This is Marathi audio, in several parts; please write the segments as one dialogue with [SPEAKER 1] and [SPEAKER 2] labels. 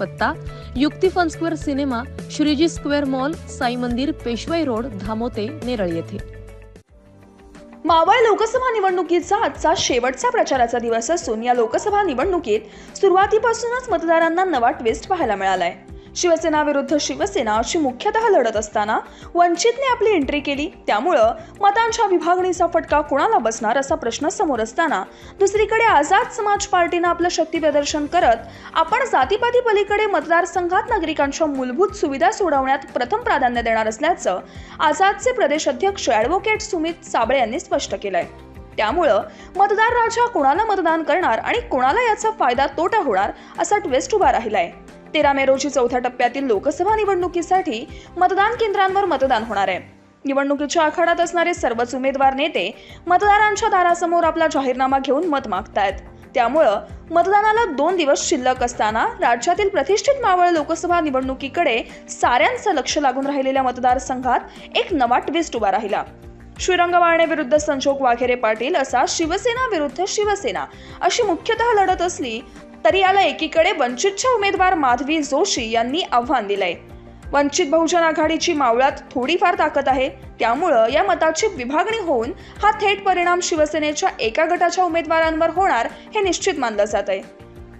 [SPEAKER 1] पत्ता युक्ती Funsquare cinema Shreeji Square Mall Sai मंदिर पेशवाई रोड धामोते नेरळ येथे.
[SPEAKER 2] मावळ लोकसभा निवडणुकीचा आजचा शेवटचा प्रचाराचा दिवस असून या लोकसभा निवडणुकीत सुरुवातीपासूनच मतदारांना नवा ट्विस्ट पाहायला मिळालाय. शिवसेना विरुद्ध शिवसेना अशी मुख्यतः लढत असताना वंचितने आपली एंट्री केली. त्यामुळं मतांच्या विभागणीचा फटका कुणाला बसणार असा प्रश्न समोर असताना दुसरीकडे आझाद समाज पार्टीनं आपलं शक्ती प्रदर्शन करत आपण जातीपाती पलीकडे मतदारसंघात नागरिकांच्या मूलभूत सुविधा सोडवण्यात प्रथम प्राधान्य देणार असल्याचं आझादचे प्रदेश अध्यक्ष ॲडव्होकेट सुमित साबळे यांनी स्पष्ट केलंय. त्यामुळं मतदार राजा कोणाला मतदान करणार आणि कोणाला याचा फायदा तोटा होणार असा ट्विस्ट उभा राहिलाय. तेरा मे रोजी चौथ्या टप्प्यातील लोकसभा निवडणुकीसाठी मतदान केंद्रांवर मतदान होणार आहे. निवडणुकीच्या आखाड्यात असणारे सर्वच उमेदवार नेते मतदारांच्या दारासमोर आपला जाहीरनामा घेऊन मत मागतायत. त्यामुळं मतदानाला दोन दिवस शिल्लक असताना राज्यातील प्रतिष्ठित मावळ लोकसभा निवडणुकीकडे साऱ्यांचं लक्ष लागून राहिलेल्या मतदारसंघात एक नवा ट्विस्ट उभा राहिला. श्रीरंग वाळणे विरुद्ध संजोग वाघेरे पाटील असा शिवसेना विरुद्ध शिवसेना अशी मुख्यतः लढत असली तरी याला एकीकडे वंचितच्या उमेदवार माधवी जोशी यांनी आव्हान दिलंय. वंचित बहुजन आघाडीची मावळात थोडीफार ताकद आहे. त्यामुळं या मताची विभागणी होऊन हा थेट परिणाम शिवसेनेच्या एका गटाच्या उमेदवारांवर होणार हे निश्चित मानलं जात आहे.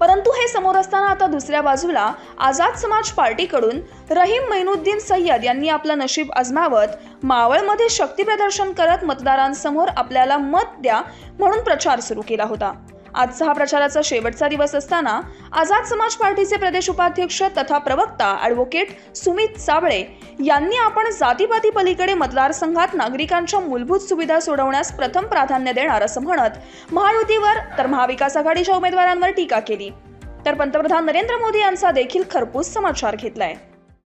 [SPEAKER 2] परंतु हे समोर असताना आता दुसऱ्या बाजूला आझाद समाज पार्टीकडून रहीम मैनुद्दीन सय्यद यांनी आपलं नशीब अजमावत मावळमध्ये शक्ती प्रदर्शन करत मतदारांसमोर आपल्याला मत द्या म्हणून प्रचार सुरू केला होता. आजचा हा प्रचाराचा शेवटचा दिवस असताना आझाद समाज पार्टीचे प्रदेश उपाध्यक्ष तथा प्रवक्ता ॲडव्होकेट सुमित साबळे यांनी आपण जातीपाती पलीकडे मतदारसंघात नागरिकांच्या मूलभूत सुविधा सोडवण्यास प्रथम प्राधान्य देणार असं म्हणत महायुतीवर तर महाविकास आघाडीच्या उमेदवारांवर टीका केली. तर पंतप्रधान नरेंद्र मोदी यांचा देखील खरपूस समाचार घेतलाय.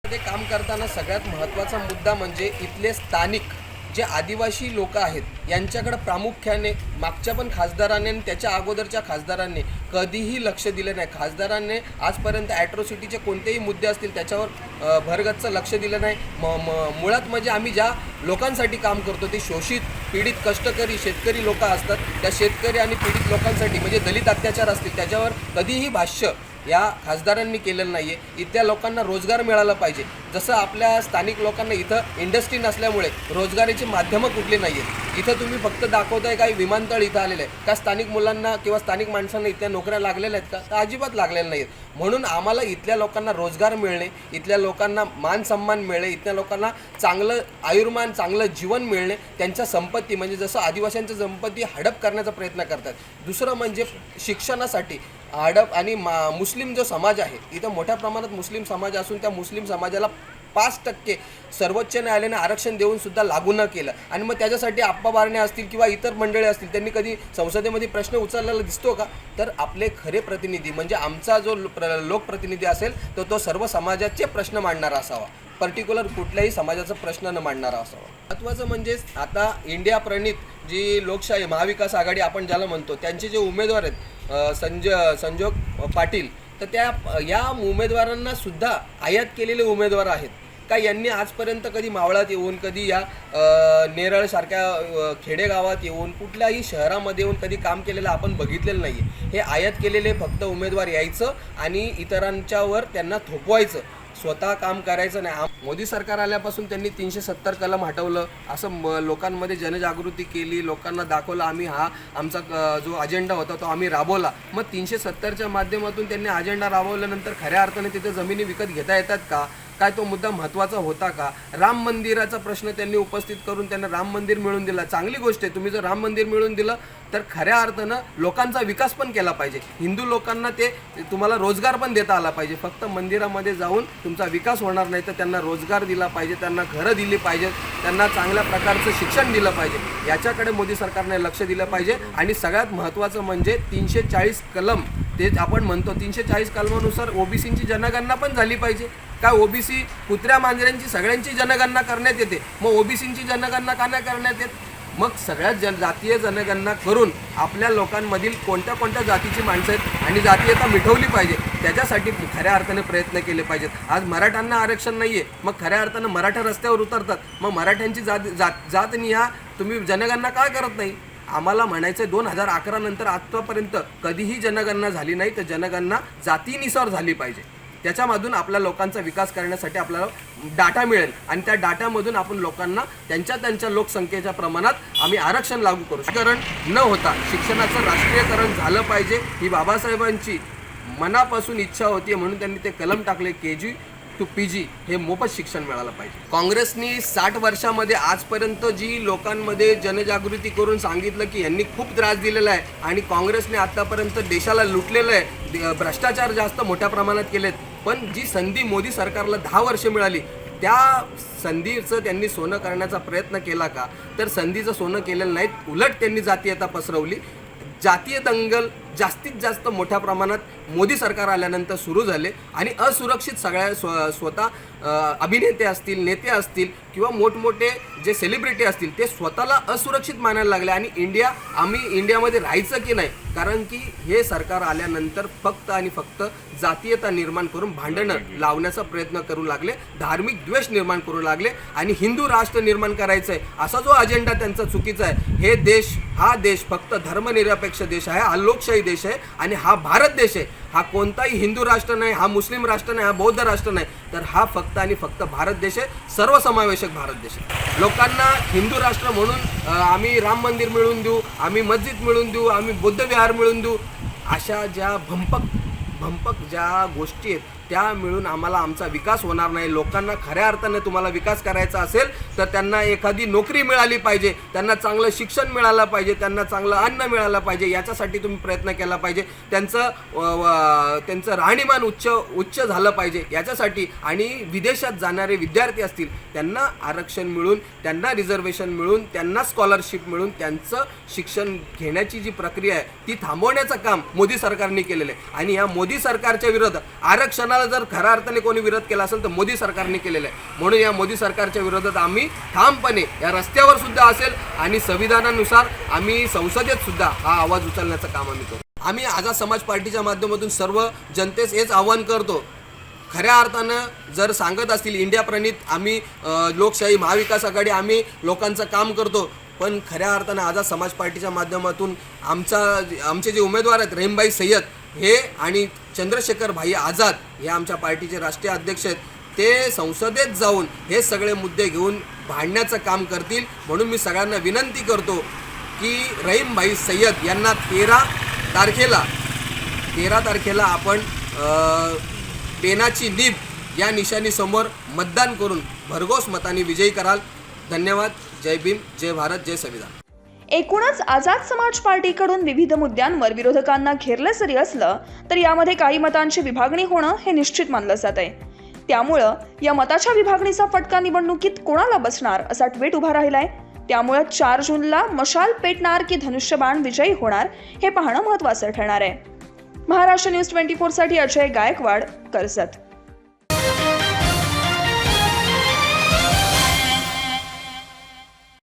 [SPEAKER 3] मध्ये काम करताना सगळ्यात महत्त्वाचा मुद्दा म्हणजे इथले स्थानिक जे आदिवासी लोक आहेत यांच्याकडं प्रामुख्याने मागच्या पण खासदारांनी आणि त्याच्या अगोदरच्या खासदारांनी कधीही लक्ष दिलं नाही. खासदारांनी आजपर्यंत ॲट्रोसिटीचे कोणतेही मुद्दे असतील त्याच्यावर अ, भरगच्च लक्ष दिलं नाही. म म मुळात म्हणजे आम्ही ज्या लोकांसाठी काम करतो ते शोषित पीडित कष्टकरी शेतकरी लोक असतात. त्या शेतकरी आणि पीडित लोकांसाठी म्हणजे दलित अत्याचार असतील त्याच्यावर कधीही भाष्य या खासदारांनी केलेलं नाही आहे इथल्या लोकांना रोजगार मिळाला पाहिजे. जसं आपल्या स्थानिक लोकांना इथं इंडस्ट्री नसल्यामुळे रोजगाराची माध्यमं कुठली नाही आहेत इथं तुम्ही फक्त दाखवताय काही विमानतळ इथं आलेलं आहे? का स्थानिक मुलांना किंवा स्थानिक माणसांना इथल्या नोकऱ्या लागलेल्या आहेत का? तर अजिबात लागलेल्या नाही आहेत म्हणून आम्हाला इथल्या लोकांना रोजगार मिळणे इथल्या लोकांना मान सन्मान मिळणे इथल्या लोकांना चांगलं आयुर्मान चांगलं जीवन मिळणे त्यांच्या संपत्ती म्हणजे जसं आदिवासींचं संपत्ती हडप करण्याचा प्रयत्न करतात. दुसरं म्हणजे शिक्षणासाठी आडप आणि मा मुस्लिम जो समाज आहे इथं मोठ्या प्रमाणात मुस्लिम समाज असून त्या मुस्लिम समाजाला पाच टक्के सर्वोच्च न्यायालयाने आरक्षण देऊन सुद्धा लागू न केलं. आणि मग त्याच्यासाठी आप्पा बारणे असतील किंवा इतर मंडळी असतील त्यांनी कधी संसदेमध्ये प्रश्न उचललेला दिसतो का? तर आपले खरे प्रतिनिधी म्हणजे आमचा जो प्र- लोकप्रतिनिधी असेल तर तो सर्व समाजाचे प्रश्न मांडणारा असावा. पर्टिक्युलर कुठल्याही समाजाचा प्रश्न न मांडणारा असावा. महत्त्वाचं म्हणजे आता इंडिया प्रणित जी लोकशाही महाविकास आघाडी आपण ज्याला म्हणतो त्यांचे जे उमेदवार आहेत संज संजोग पाटील तर त्या या उमेदवारांना सुद्धा आयात केलेले उमेदवार आहेत. का यांनी आजपर्यंत कधी मावळात येऊन कधी या नेरळसारख्या खेडेगावात येऊन कुठल्याही शहरामध्ये येऊन कधी काम केलेलं आपण बघितलेलं नाही आहे हे आयात केलेले फक्त उमेदवार यायचं आणि इतरांच्यावर त्यांना थोपवायचं. स्वतः काम करायचं नाही. मोदी सरकार आल्यापासून त्यांनी तीनशे सत्तर कलम हटवलं. असं म- लोकांमध्ये जनजागृती केली. लोकांना दाखवलं आम्ही हा आमचा क- जो अजेंडा होता तो आम्ही राबवला. मग तीनशे सत्तरच्या माध्यमातून त्यांनी अजेंडा राबवल्यानंतर खऱ्या अर्थाने तिथे जमिनी विकत घेता येतात का? काय तो मुद्दा महत्त्वाचा होता का? राम मंदिराचा प्रश्न त्यांनी उपस्थित करून त्यांना राम मंदिर मिळून दिला. चांगली गोष्ट आहे तुम्ही जर राम मंदिर मिळून दिलं तर खऱ्या अर्थानं लोकांचा विकास पण केला पाहिजे. हिंदू लोकांना ते तुम्हाला रोजगार पण देता आला पाहिजे. फक्त मंदिरामध्ये जाऊन तुमचा विकास होणार नाही तर त्यांना रोजगार दिला पाहिजे त्यांना घरं दिली पाहिजेत त्यांना चांगल्या प्रकारचं शिक्षण दिलं पाहिजे. याच्याकडे मोदी सरकारने लक्ष दिलं पाहिजे. आणि सगळ्यात महत्त्वाचं म्हणजे तीनशे चाळीस कलम ते आपण म्हणतो तीनशे चाळीस कलमानुसार ओबीसींची जनगणना पण झाली पाहिजे. काय ओबीसी कुत्र्या मांजऱ्यांची सगळ्यांची जनगणना करण्यात येते? मग ओबीसींची जनगणना का नाही करण्यात येत? मग सगळ्या जन जातीय जनगणना करून आपल्या लोकांमधील कोणत्या कोणत्या जातीची माणसं आहेत आणि जातीयता मिठवली पाहिजे त्याच्यासाठी खऱ्या अर्थाने प्रयत्न केले पाहिजेत. आज मराठ्यांना आरक्षण नाही आहे मग खऱ्या अर्थानं मराठा रस्त्यावर उतरतात. मग मराठ्यांची जात जात जात निहा तुम्ही जनगणना का करत नाही? आम्हाला म्हणायचं दोन हजार अकरा नंतर आत्तापर्यंत कधीही जनगणना झाली नाही तर जनगणना जातीनुसार झाली पाहिजे. त्याच्यामधून आपल्या लोकांचा विकास करण्यासाठी आपल्याला डाटा मिळेल. आणि त्या डाटामधून आपण लोकांना त्यांच्या त्यांच्या लोकसंख्येच्या प्रमाणात आम्ही आरक्षण लागू करू. कारण न होता शिक्षणाचं राष्ट्रीयकरण झालं पाहिजे ही बाबासाहेबांची मनापासून इच्छा होती म्हणून त्यांनी ते कलम टाकले के जी टू पी जी हे मोफत शिक्षण मिळालं पाहिजे. काँग्रेसनी साठ वर्षामध्ये आजपर्यंत जी लोकांमध्ये जनजागृती करून सांगितलं की यांनी खूप त्रास दिलेला आहे आणि काँग्रेसने आतापर्यंत देशाला लुटलेलं आहे भ्रष्टाचार जास्त मोठ्या प्रमाणात केलेत पण जी संधी मोदी सरकारला दहा वर्ष मिळाली त्या संधीचं त्यांनी सोनं करण्याचा प्रयत्न केला का? तर संधीचं सोनं केलेलं नाहीत उलट त्यांनी जातीयता पसरवली. जातीय दंगल जास्तीत जास्त मोठ्या प्रमाणात मोदी सरकार आल्यानंतर सुरू झाले आणि असुरक्षित सगळ्या स्व स्वतः अभिनेते असतील नेते असतील किंवा मोठमोठे जे सेलिब्रिटी असतील ते स्वतःला असुरक्षित मानायला लागले. आणि इंडिया आम्ही इंडियामध्ये राहायचं की नाही कारण की हे सरकार आल्यानंतर फक्त आणि फक्त जातीयता निर्माण करून भांडणं लावण्याचा प्रयत्न करू लागले धार्मिक द्वेष निर्माण करू लागले आणि हिंदू राष्ट्र निर्माण करायचं आहे असा जो अजेंडा त्यांचा चुकीचा आहे हे देश हा देश फक्त धर्मनिरपेक्ष देश आहे हा लोकशाही देश आहे आणि हा भारत देश आहे. हा कोणताही हिंदू राष्ट्र नाही हा मुस्लिम राष्ट्र नाही हा बौद्ध राष्ट्र नाही तर हा फक्त आणि फक्त भारत देश आहे सर्वसमावेशक भारत देश आहे. लोकांना हिंदू राष्ट्र म्हणून आम्ही राम मंदिर मिळवून देऊ आम्ही मस्जिद मिळवून देऊ आम्ही बुद्ध विहार मिळवून देऊ अशा ज्या भंपक भंपक ज्या गोष्टी आहेत त्या मिळून आम्हाला आमचा विकास होणार नाही. लोकांना खऱ्या अर्थाने तुम्हाला विकास करायचा असेल तर त्यांना एखादी नोकरी मिळाली पाहिजे त्यांना चांगलं शिक्षण मिळालं पाहिजे त्यांना चांगलं अन्न मिळालं पाहिजे याच्यासाठी तुम्ही प्रयत्न केला पाहिजे. त्यांचं त्यांचं राहणीमान उच्च उच्च झालं पाहिजे याच्यासाठी. आणि विदेशात जाणारे विद्यार्थी असतील त्यांना आरक्षण मिळून त्यांना रिझर्वेशन मिळून त्यांना स्कॉलरशिप मिळून त्यांचं शिक्षण घेण्याची जी प्रक्रिया आहे ती थांबवण्याचं काम मोदी सरकारने केलेलं आहे. आणि या मोदी सरकारच्या विरोधात सरकारला जर खऱ्या अर्थाने कोणी विरोध केला असेल तर मोदी सरकारने केलेला आहे. म्हणून या मोदी सरकारच्या विरोधात आम्ही ठामपणे या रस्त्यावर सुद्धा असेल आणि संविधानानुसार आम्ही संसदेत सुद्धा हा आवाज उचलण्याचं काम आम्ही करू. आम्ही आझाद समाज पार्टीच्या माध्यमातून सर्व जनतेस हेच आव्हान करतो. खऱ्या अर्थानं जर सांगत असतील इंडिया प्रणित आम्ही लोकशाही महाविकास आघाडी आम्ही लोकांचं काम करतो. पण खऱ्या अर्थानं आझाद समाज पार्टीच्या माध्यमातून आमचा आमचे जे उमेदवार आहेत रहीमबाई सय्यद हे आणि चंद्रशेखर भाई आझाद हे आमच्या पार्टीचे राष्ट्रीय अध्यक्ष आहेत. ते संसदेत जाऊन हे सगळे मुद्दे घेऊन भांडण्याचं काम करतील. म्हणून मी सगळ्यांना विनंती करतो की रहीम भाई सय्यद यांना तेरा तारखेला तेरा तारखेला आपण पेनाची नीब या निशाणीसमोर मतदान करून भरघोस मताने विजयी कराल. धन्यवाद. जय भीम. जय भारत. जय संविधान.
[SPEAKER 2] एकूणच आझाद समाज पार्टीकडून विविध मुद्द्यांवर विरोधकांना घेरलं जरी असलं तर यामध्ये काही मतांची विभागणी होणं हे निश्चित मानलं जात आहे त्यामुळं या मताच्या विभागणीचा फटका निवडणुकीत कोणाला बसणार असा ट्विट उभा राहिलाय. त्यामुळं चार जूनला मशाल पेटणार की धनुष्यबाण विजयी होणार हे पाहणं महत्त्वाचं ठरणार आहे. महाराष्ट्र न्यूज ट्वेंटी फोरसाठी अजय गायकवाड कर्जत.